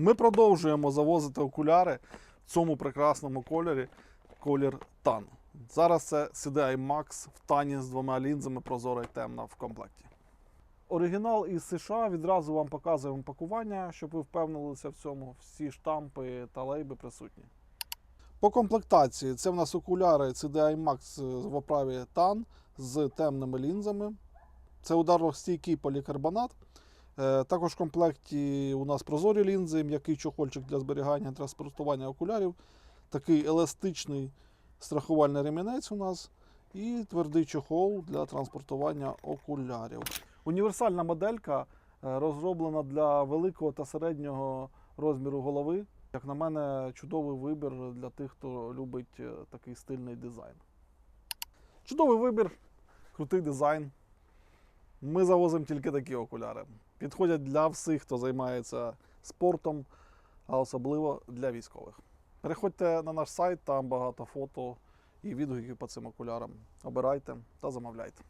Ми продовжуємо завозити окуляри в цьому прекрасному кольорі, колір тан. Зараз це CDI Max в тані з двома лінзами прозора і темна в комплекті. Оригінал із США відразу вам показуємо пакування, щоб ви впевнилися в цьому. Всі штампи та лейби присутні. По комплектації це в нас окуляри CDI Max в оправі TAN з темними лінзами. Це ударостійкий полікарбонат. Е, Також в комплекті у нас прозорі лінзи, м'який чохольчик для зберігання транспортування окулярів, такий еластичний страхувальний ремінець у нас і твердий чохол для транспортування окулярів. Універсальна моделька е, розроблена для великого та середнього розміру голови. Як на мене, чудовий вибір для тих, хто любить е, такий стильний дизайн. Чудовий вибір, крутий дизайн. Ми завозимо тільки такі окуляри. Підходять для всіх, хто займається спортом, а особливо для військових. Переходьте на наш сайт, там багато фото і відгуків по цим окулярам. Обирайте та замовляйте.